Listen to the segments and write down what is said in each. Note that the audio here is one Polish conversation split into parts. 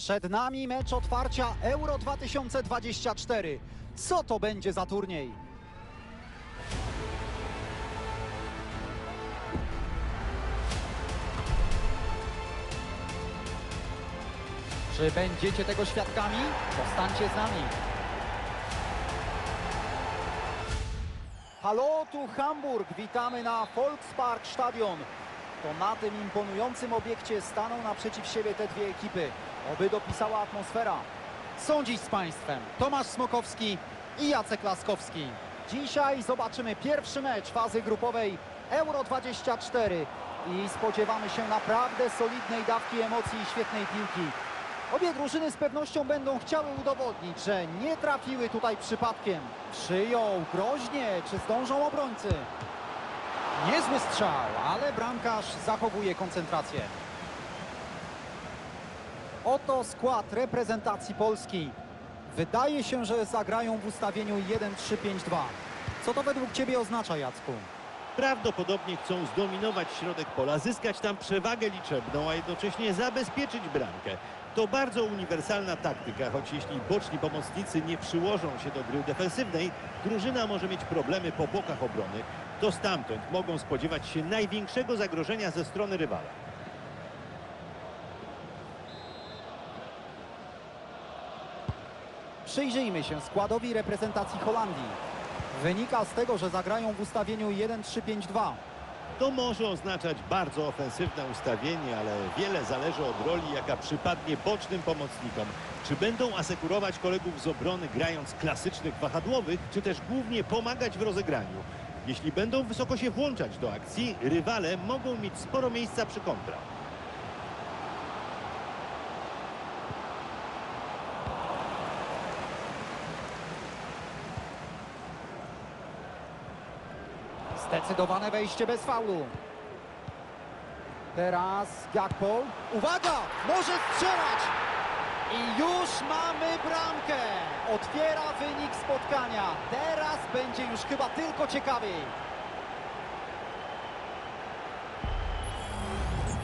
Przed nami mecz otwarcia Euro 2024. Co to będzie za turniej? Czy będziecie tego świadkami? Zostańcie z nami. Halo, tu Hamburg. Witamy na Volkspark Stadion. To na tym imponującym obiekcie staną naprzeciw siebie te dwie ekipy. Oby dopisała atmosfera. Są dziś z Państwem Tomasz Smokowski i Jacek Laskowski. Dzisiaj zobaczymy pierwszy mecz fazy grupowej Euro 24 i spodziewamy się naprawdę solidnej dawki emocji i świetnej piłki. Obie drużyny z pewnością będą chciały udowodnić, że nie trafiły tutaj przypadkiem. Przyjął groźnie, czy zdążą obrońcy? Niezły strzał, ale bramkarz zachowuje koncentrację. Oto skład reprezentacji Polski. Wydaje się, że zagrają w ustawieniu 1-3-5-2. Co to według Ciebie oznacza, Jacku? Prawdopodobnie chcą zdominować środek pola, zyskać tam przewagę liczebną, a jednocześnie zabezpieczyć bramkę. To bardzo uniwersalna taktyka, choć jeśli boczni pomocnicy nie przyłożą się do gry defensywnej, drużyna może mieć problemy po bokach obrony. To stamtąd mogą spodziewać się największego zagrożenia ze strony rywala. Przyjrzyjmy się składowi reprezentacji Holandii. Wynika z tego, że zagrają w ustawieniu 1-3-5-2. To może oznaczać bardzo ofensywne ustawienie, ale wiele zależy od roli, jaka przypadnie bocznym pomocnikom. Czy będą asekurować kolegów z obrony grając klasycznych wahadłowych, czy też głównie pomagać w rozegraniu. Jeśli będą wysoko się włączać do akcji, rywale mogą mieć sporo miejsca przy kontra. Zdecydowane wejście bez faulu. Teraz Gakpo. Uwaga! Może strzelać! I już mamy bramkę! Otwiera wynik spotkania. Teraz będzie już chyba tylko ciekawiej.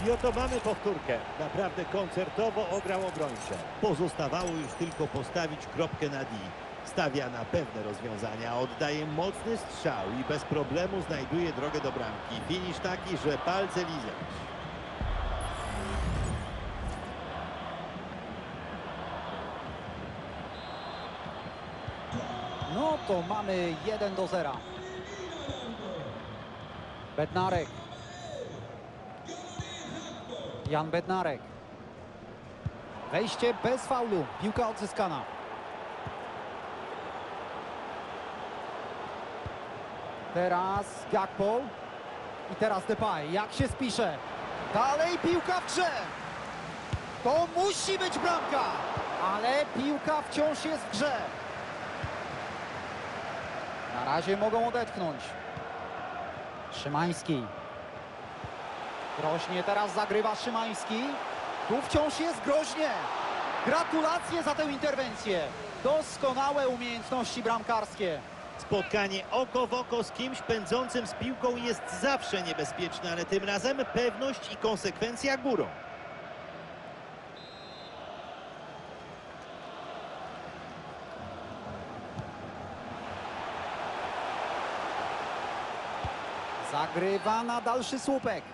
I oto mamy powtórkę. Naprawdę koncertowo ograł obrońcę. Pozostawało już tylko postawić kropkę na D. Stawia na pewne rozwiązania, oddaje mocny strzał i bez problemu znajduje drogę do bramki. Finisz taki, że palce lizać. No to mamy 1 do 0. Bednarek. Jan Bednarek. Wejście bez faulu. Piłka odzyskana. Teraz Gakpo. I teraz Depay. Jak się spisze? Dalej piłka w grze. To musi być bramka. Ale piłka wciąż jest w grze. Na razie mogą odetchnąć. Szymański. Groźnie teraz zagrywa Szymański. Tu wciąż jest groźnie. Gratulacje za tę interwencję. Doskonałe umiejętności bramkarskie. Spotkanie oko w oko z kimś pędzącym z piłką jest zawsze niebezpieczne, ale tym razem pewność i konsekwencja górą. Zagrywa na dalszy słupek.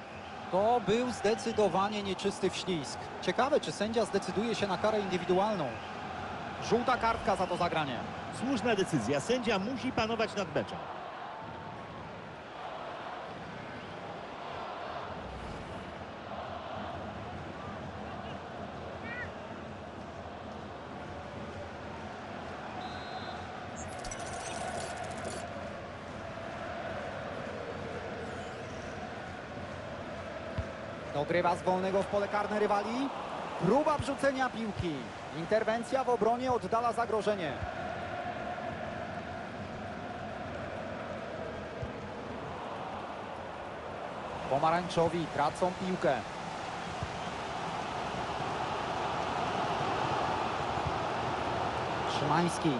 To był zdecydowanie nieczysty wślizg. Ciekawe, czy sędzia zdecyduje się na karę indywidualną. Żółta kartka za to zagranie. Słuszna decyzja. Sędzia musi panować nad meczem. Dogrywa z wolnego w pole karne rywali. Próba wrzucenia piłki. Interwencja w obronie oddala zagrożenie. Pomarańczowi tracą piłkę. Szymański.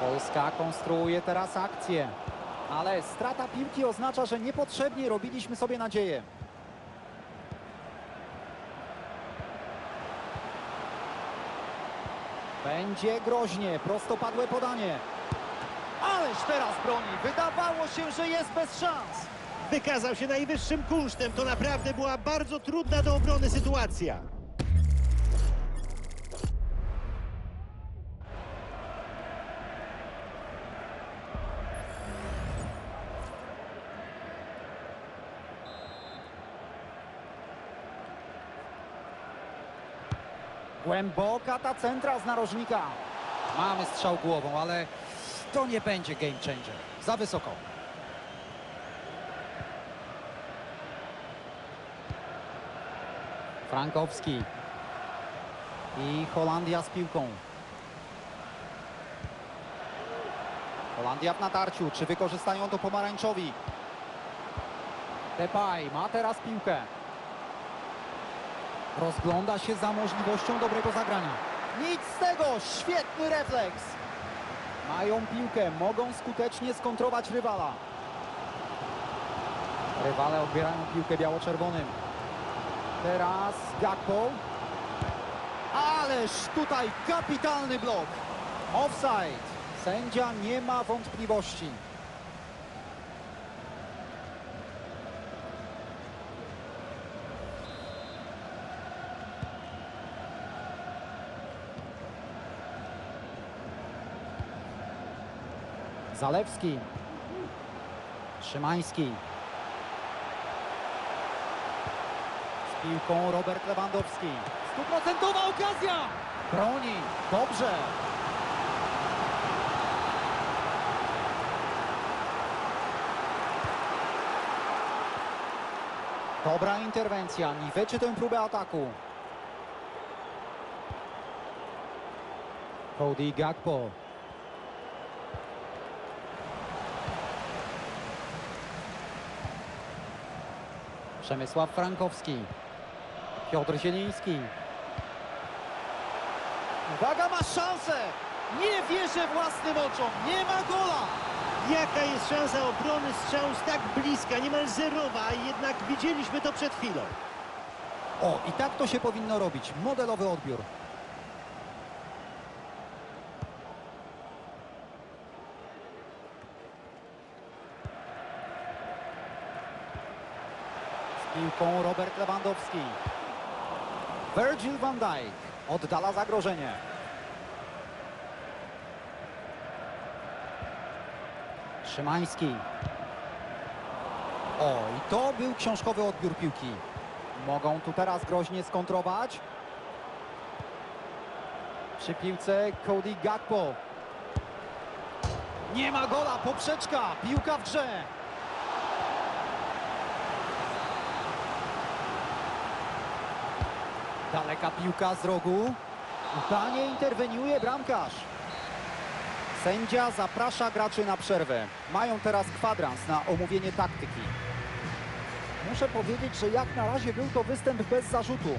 Polska konstruuje teraz akcję ale strata piłki oznacza, że niepotrzebnie robiliśmy sobie nadzieję. Będzie groźnie, prostopadłe podanie. Ależ teraz broni, wydawało się, że jest bez szans. Wykazał się najwyższym kunsztem, to naprawdę była bardzo trudna do obrony sytuacja. Głęboka ta centra z narożnika. Mamy strzał głową, ale to nie będzie game changer. Za wysoko. Frankowski. I Holandia z piłką. Holandia w natarciu. Czy wykorzystają to pomarańczowi? Depay ma teraz piłkę. Rozgląda się za możliwością dobrego zagrania. Nic z tego! Świetny refleks! Mają piłkę, mogą skutecznie skontrować rywala. Rywale odbierają piłkę biało-czerwonym. Teraz Gakpo. Ależ tutaj kapitalny blok. Offside. Sędzia nie ma wątpliwości. Zalewski. Szymański. Z piłką Robert Lewandowski. Stuprocentowa okazja! Broni. Dobrze. Dobra interwencja. Niweczy tę próbę ataku. Cody Gakpo. Przemysław Frankowski. Piotr Zieliński. Uwaga, ma szansę! Nie wierzę własnym oczom, nie ma gola! Jaka jest szansa obrony strzału z tak bliska, niemal zerowa, a jednak widzieliśmy to przed chwilą. O, i tak to się powinno robić. Modelowy odbiór. Piłką Robert Lewandowski. Virgil van Dijk oddala zagrożenie. Szymański. O, i to był książkowy odbiór piłki. Mogą tu teraz groźnie skontrować. Przy piłce Cody Gakpo. Nie ma gola, poprzeczka, piłka w grze. Daleka piłka z rogu. Udanie interweniuje bramkarz. Sędzia zaprasza graczy na przerwę. Mają teraz kwadrans na omówienie taktyki. Muszę powiedzieć, że jak na razie był to występ bez zarzutu.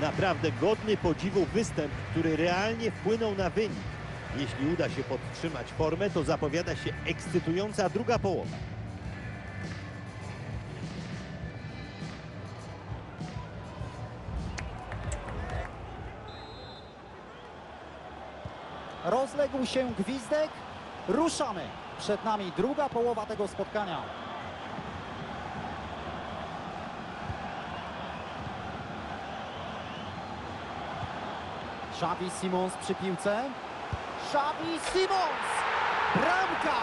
Naprawdę godny podziwu występ, który realnie wpłynął na wynik. Jeśli uda się podtrzymać formę, to zapowiada się ekscytująca druga połowa. Rozległ się gwizdek. Ruszamy. Przed nami druga połowa tego spotkania. Xavi Simons przy piłce. Xavi Simons! Bramka!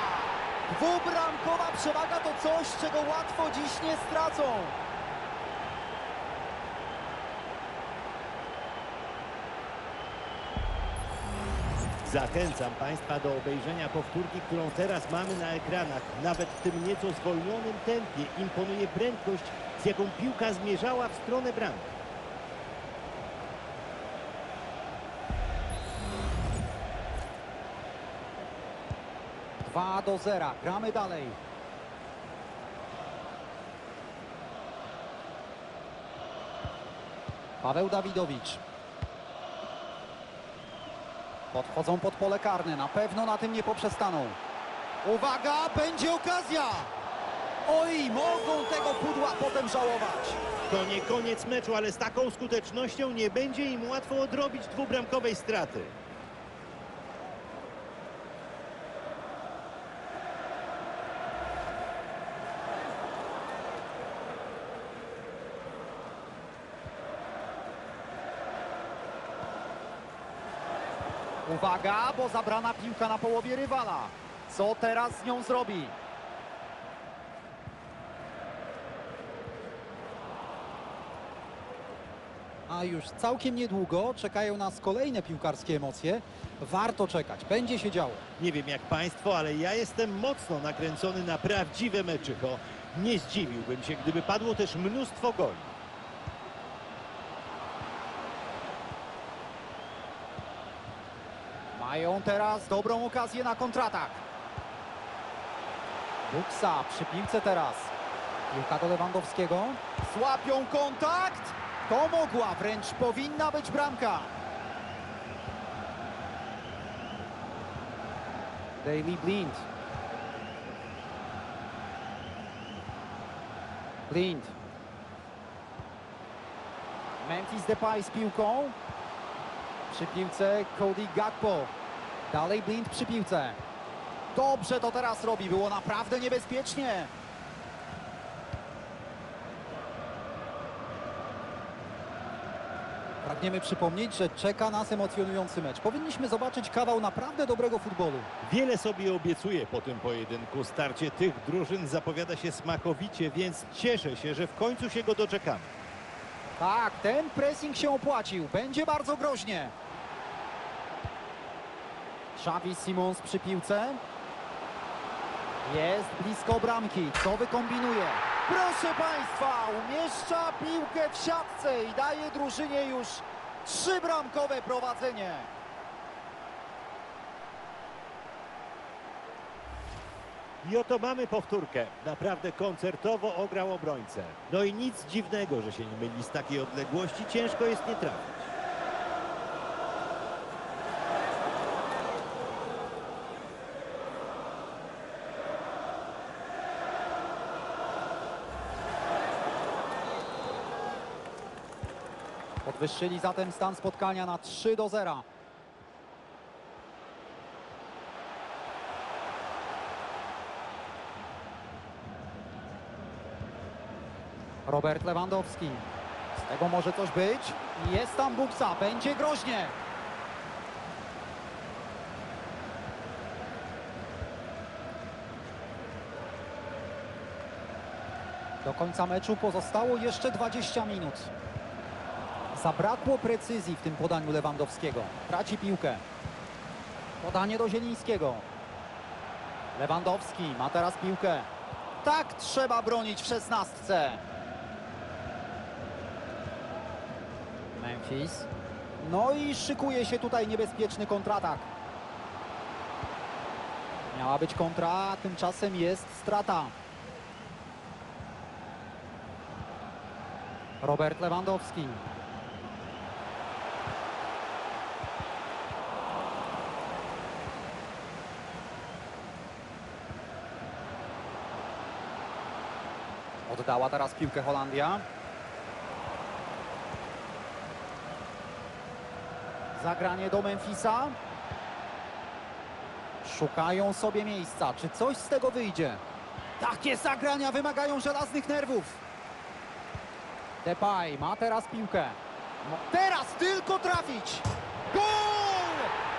Dwubramkowa przewaga to coś, czego łatwo dziś nie stracą. Zachęcam Państwa do obejrzenia powtórki, którą teraz mamy na ekranach. Nawet w tym nieco zwolnionym tempie imponuje prędkość, z jaką piłka zmierzała w stronę bramki. Dwa do zera. Gramy dalej. Paweł Dawidowicz. Podchodzą pod pole karne. Na pewno na tym nie poprzestaną. Uwaga, będzie okazja! Oj, mogą tego pudła potem żałować. To nie koniec meczu, ale z taką skutecznością nie będzie im łatwo odrobić dwubramkowej straty. Uwaga, bo zabrana piłka na połowie rywala. Co teraz z nią zrobi? A już całkiem niedługo czekają nas kolejne piłkarskie emocje. Warto czekać, będzie się działo. Nie wiem jak Państwo, ale ja jestem mocno nakręcony na prawdziwe meczycho. Nie zdziwiłbym się, gdyby padło też mnóstwo goli. Mają teraz dobrą okazję na kontratak. Buksa przy piłce teraz. Piłka do Lewandowskiego. Złapią kontakt. To mogła, wręcz powinna być bramka. Daily Blind. Blind. Memphis Depay z piłką. Przy piłce Cody Gakpo. Dalej Blind przy piłce. Dobrze to teraz robi. Było naprawdę niebezpiecznie. Pragniemy przypomnieć, że czeka nas emocjonujący mecz. Powinniśmy zobaczyć kawał naprawdę dobrego futbolu. Wiele sobie obiecuję po tym pojedynku. Starcie tych drużyn zapowiada się smakowicie, więc cieszę się, że w końcu się go doczekamy. Tak, ten pressing się opłacił. Będzie bardzo groźnie. Xavi Simons przy piłce. Jest blisko bramki. Co wykombinuje? Proszę Państwa, umieszcza piłkę w siatce i daje drużynie już trzybramkowe prowadzenie. I oto mamy powtórkę. Naprawdę koncertowo ograł obrońcę. No i nic dziwnego, że się nie myli z takiej odległości. Ciężko jest nie trafić. Podwyższyli zatem stan spotkania na 3 do 0. Robert Lewandowski. Z tego może coś być. Jest tam Buksa. Będzie groźnie. Do końca meczu pozostało jeszcze 20 minut. Zabrakło precyzji w tym podaniu Lewandowskiego. Traci piłkę. Podanie do Zielińskiego. Lewandowski ma teraz piłkę. Tak trzeba bronić w szesnastce. Memphis. No i szykuje się tutaj niebezpieczny kontratak. Miała być kontra, tymczasem jest strata. Robert Lewandowski. Oddała teraz piłkę Holandia. Zagranie do Memphisa. Szukają sobie miejsca. Czy coś z tego wyjdzie? Takie zagrania wymagają żelaznych nerwów. Depay ma teraz piłkę. Teraz tylko trafić. Gol!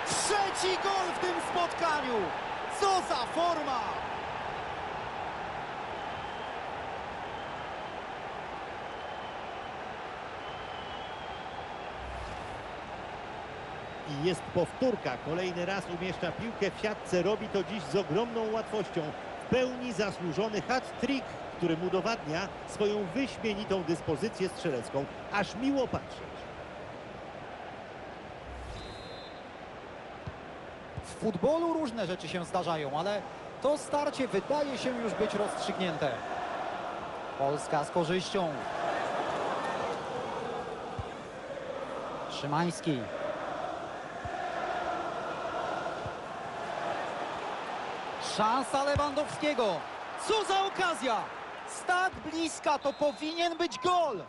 Trzeci gol w tym spotkaniu. Co za forma! I jest powtórka. Kolejny raz umieszcza piłkę w siatce. Robi to dziś z ogromną łatwością. W pełni zasłużony hat-trick, który mu udowadnia swoją wyśmienitą dyspozycję strzelecką. Aż miło patrzeć. W futbolu różne rzeczy się zdarzają, ale to starcie wydaje się już być rozstrzygnięte. Polska z korzyścią. Szymański. Szansa Lewandowskiego. Co za okazja! Z tak bliska to powinien być gol.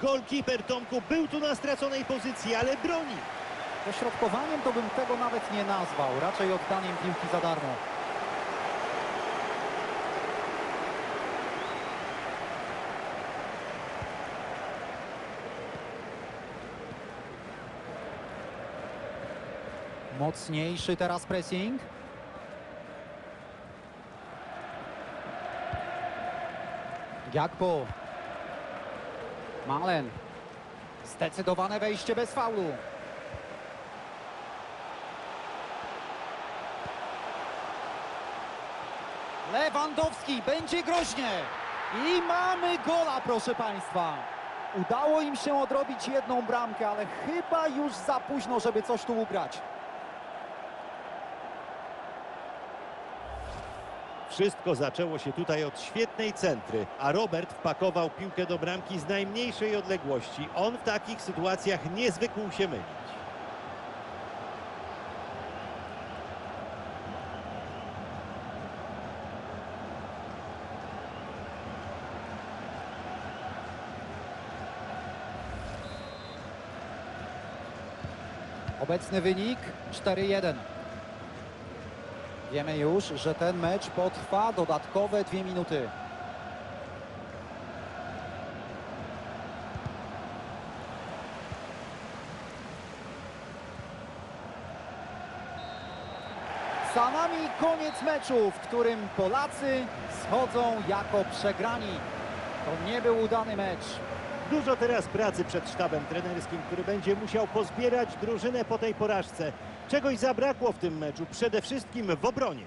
Golkiper Tomku był tu na straconej pozycji, ale broni. Dośrodkowaniem to bym tego nawet nie nazwał, raczej oddaniem piłki za darmo. Mocniejszy teraz pressing. Gakpo. Malen. Zdecydowane wejście bez faulu. Lewandowski, będzie groźnie. I mamy gola, proszę Państwa. Udało im się odrobić jedną bramkę, ale chyba już za późno, żeby coś tu ugrać. Wszystko zaczęło się tutaj od świetnej centry, a Robert wpakował piłkę do bramki z najmniejszej odległości. On w takich sytuacjach nie zwykł się mylić. Obecny wynik 4-1. Wiemy już, że ten mecz potrwa dodatkowe dwie minuty. Za nami koniec meczu, w którym Polacy schodzą jako przegrani. To nie był udany mecz. Dużo teraz pracy przed sztabem trenerskim, który będzie musiał pozbierać drużynę po tej porażce. Czegoś zabrakło w tym meczu, przede wszystkim w obronie.